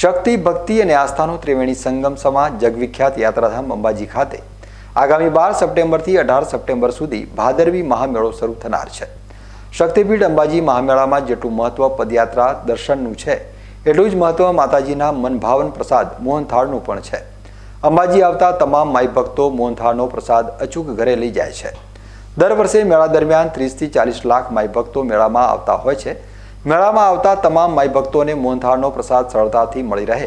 શક્તિ, ભક્તિ અને આસ્થાનો ત્રિવેણી સંગમ સમાજ જગવિખ્યાત યાત્રાધામ અંબાજી ખાતે આગામી બાર સપ્ટેમ્બરથી અઢાર સપ્ટેમ્બર સુધી ભાદરવી મહામેળો શરૂ થનાર છે. શક્તિપીઠ અંબાજી મહામેળામાં જેટલું મહત્વ પદયાત્રા દર્શનનું છે, એટલું જ મહત્વ માતાજીના મનભાવન પ્રસાદ મોહનથાળનું પણ છે. અંબાજી આવતા તમામ માઈ ભક્તો મોહનથાળનો પ્રસાદ અચૂક ઘરે લઈ જાય છે. દર વર્ષે મેળા દરમિયાન ત્રીસથી ચાલીસ લાખ માઈ ભક્તો મેળામાં આવતા હોય છે મેળામાં આવતા તમામ માઈ ભક્તોને મોહનથાળનો પ્રસાદ સરળતાથી મળી રહે.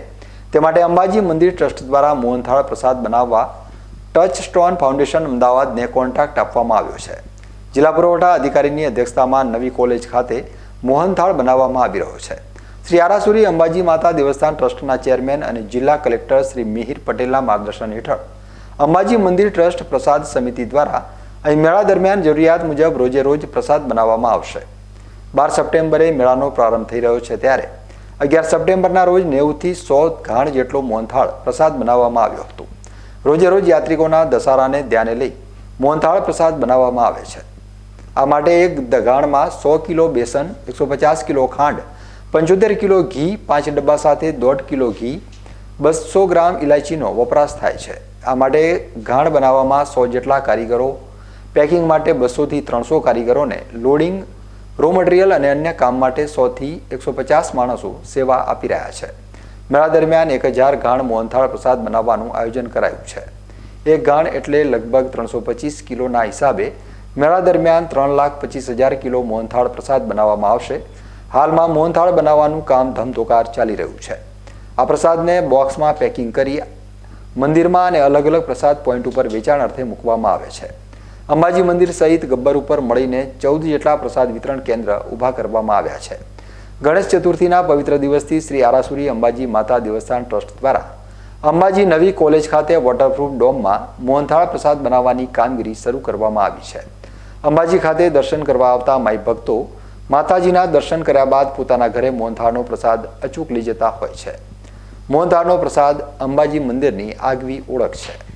તે માટે અંબાજી મંદિર ટ્રસ્ટ દ્વારા મોહનથાળ પ્રસાદ બનાવવા ટચ સ્ટોન ફાઉન્ડેશન અમદાવાદને કોન્ટ્રાક્ટ આપવામાં આવ્યો છે. જિલ્લા પુરવઠા અધિકારીની અધ્યક્ષતામાં નવી કોલેજ ખાતે મોહનથાળ બનાવવામાં આવી રહ્યો છે. શ્રી આરાસુરી અંબાજી માતા દેવસ્થાન ટ્રસ્ટના ચેરમેન અને જિલ્લા કલેક્ટર શ્રી મિહિર પટેલના માર્ગદર્શન હેઠળ અંબાજી મંદિર ટ્રસ્ટ પ્રસાદ સમિતિ દ્વારા અહીં મેળા દરમિયાન જરૂરિયાત મુજબ રોજે રોજ પ્રસાદ બનાવવામાં આવશે. બાર સપ્ટેમ્બરે મેળાનો પ્રારંભ થઈ રહ્યો છે ત્યારે અગિયાર સપ્ટેમ્બરના રોજ નેવુંથી સો ઘાણ જેટલો મોહનથાળ પ્રસાદ બનાવવામાં આવ્યો હતો. રોજે રોજ યાત્રિકોના દસારાને ધ્યાને લઈ મોહનથાળ પ્રસાદ બનાવવામાં આવે છે. આ માટે એક દગાણમાં સો કિલો બેસન, એકસો પચાસ કિલો ખાંડ, પંચોતેર કિલો ઘી, પાંચ ડબ્બા સાથે દોઢ કિલો ઘી બસો ગ્રામ ઇલાયચીનો વપરાશ થાય છે. આ માટે ઘાણ બનાવવામાં સો જેટલા કારીગરો, પેકિંગ માટે બસોથી ત્રણસો કારીગરોને લોડિંગ રો મટીરિયલ અને અન્ય કામ માટે સોથી એકસો પચાસ માણસો સેવા આપી રહ્યા છે. મેળા દરમિયાન એક હજાર ગાણ મોહનથાળ પ્રસાદ બનાવવાનું આયોજન કરાયું છે. એક ગાણ એટલે લગભગ ત્રણસો પચીસ કિલોના હિસાબે મેળા દરમિયાન ત્રણ લાખ પચીસ હજાર કિલો મોહનથાળ પ્રસાદ બનાવવામાં આવશે. હાલમાં મોહનથાળ બનાવવાનું કામ ધમધોકાર ચાલી રહ્યું છે. આ પ્રસાદને બોક્સમાં પેકિંગ કરી મંદિરમાં અને અલગ અલગ પ્રસાદ પોઈન્ટ ઉપર વેચાણ અર્થે મૂકવામાં આવે છે. અંબાજી મંદિર સહિત ગબ્બર ઉપર મળીને ચૌદ જેટલા પ્રસાદ વિતરણ કેન્દ્ર ઊભા કરવામાં આવ્યા છે. ગણેશ ચતુર્થીના પવિત્ર દિવસથી શ્રી આરાસુરી અંબાજી માતા દેવસ્થાન ટ્રસ્ટ દ્વારા અંબાજી નવી કોલેજ ખાતે વોટરપ્રૂફ ડોમમાં મોહનથાળ પ્રસાદ બનાવવાની કામગીરી શરૂ કરવામાં આવી છે. અંબાજી ખાતે દર્શન કરવા આવતા માઈ ભક્તો માતાજીના દર્શન કર્યા બાદ પોતાના ઘરે મોહનથાળનો પ્રસાદ અચૂક લઈ જતા હોય છે. મોહનથાળનો પ્રસાદ અંબાજી મંદિરની આગવી ઓળખ છે.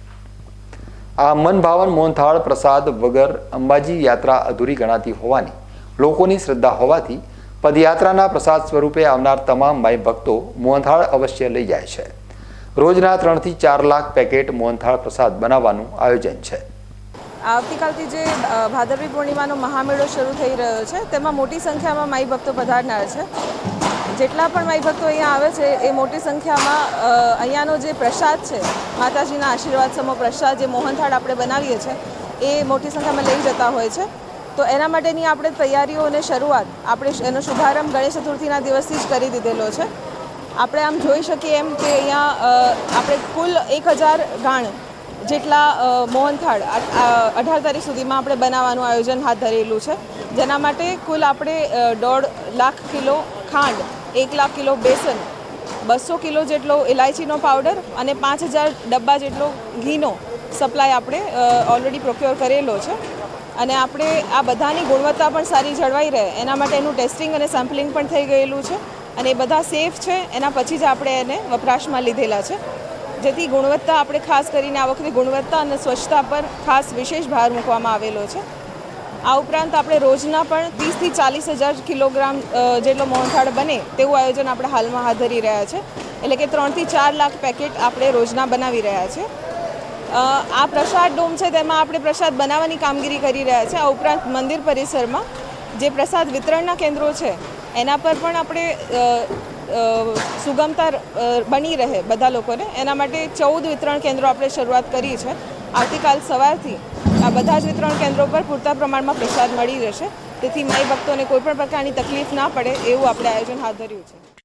આ મનભાવન મોહનથાળ પ્રસાદ વગર અંબાજી યાત્રા અધૂરી ગણાતી હોવાની, લોકોની શ્રદ્ધા હોવાથી પદયાત્રાના પ્રસાદ સ્વરૂપે આવનાર તમામ માઈ ભક્તો મોહનથાળ અવશ્ય લઈ જાય છે. રોજના ત્રણથી ચાર લાખ પેકેટ મોહનથાળ પ્રસાદ બનાવવાનું આયોજન છે. આવતીકાલથી જે ભાદરવી પૂર્ણિમાનો મહામેળો શરૂ થઈ રહ્યો છે, તેમાં મોટી સંખ્યામાં માઈ ભક્તો પધારનાર છે. જેટલા પણ માઈ ભક્તો અહીંયા આવે છે, એ મોટી સંખ્યામાં અહીંયાનો જે પ્રસાદ છે, માતાજીના આશીર્વાદ સમો પ્રસાદ જે મોહનથાળ આપણે બનાવીએ છીએ એ મોટી સંખ્યામાં લઈ જતા હોય છે. તો એના માટેની આપણે તૈયારીઓ અને શરૂઆત આપણે એનો શુભારંભ ગણેશ ચતુર્થીના દિવસથી જ કરી દીધેલો છે. આપણે આમ જોઈ શકીએ એમ કે અહીંયા આપણે કુલ એક હજાર ગાણ જેટલા મોહનથાળ અઢાર તારીખ સુધીમાં આપણે બનાવવાનું આયોજન હાથ ધરેલું છે. જેના માટે કુલ આપણે દોઢ લાખ કિલો ખાંડ એક લાખ કિલો બેસન, બસો કિલો જેટલો ઇલાયચીનો પાવડર અને પાંચ હજાર ડબ્બા જેટલો ઘીનો સપ્લાય આપણે ઓલરેડી પ્રોક્યોર કરેલો છે. અને આપણે આ બધાની ગુણવત્તા પણ સારી જળવાઈ રહે. એના માટે એનું ટેસ્ટિંગ અને સેમ્પલિંગ પણ થઈ ગયેલું છે. અને એ બધા સેફ છે. એના પછી જ આપણે એને વપરાશમાં લીધેલા છે. જેથી ગુણવત્તા આપણે ખાસ કરીને આ વખતે ગુણવત્તા અને સ્વચ્છતા પર ખાસ વિશેષ ભાર મૂકવામાં આવેલો છે. આ ઉપરાંત આપણે રોજના પણ ત્રીસથી ચાલીસ હજાર કિલોગ્રામ જેટલો મોહનથાળ બને તેવું આયોજન આપણે હાલમાં હાથ ધરી રહ્યા છે. એટલે કે ત્રણથી ચાર લાખ પેકેટ આપણે રોજના બનાવી રહ્યા છે. આ પ્રસાદ ડોમ છે તેમાં આપણે પ્રસાદ બનાવવાની કામગીરી કરી રહ્યા છે. આ ઉપરાંત મંદિર પરિસરમાં જે પ્રસાદ વિતરણના કેન્દ્રો છે, એના પર પણ આપણે સુગમતા બની રહે બધા લોકોને. એના માટે ચૌદ વિતરણ કેન્દ્રો આપણે શરૂઆત કરી છે. આવતીકાલ સવારથી આ બધા જ વિતરણ કેન્દ્રો પર પૂરતા પ્રમાણમાં પ્રસાદ મળી રહેશે. તેથી માઈ ભક્તોને કોઈપણ પ્રકારની તકલીફ ના પડે એવું આપણે આયોજન હાથ ધર્યું છે.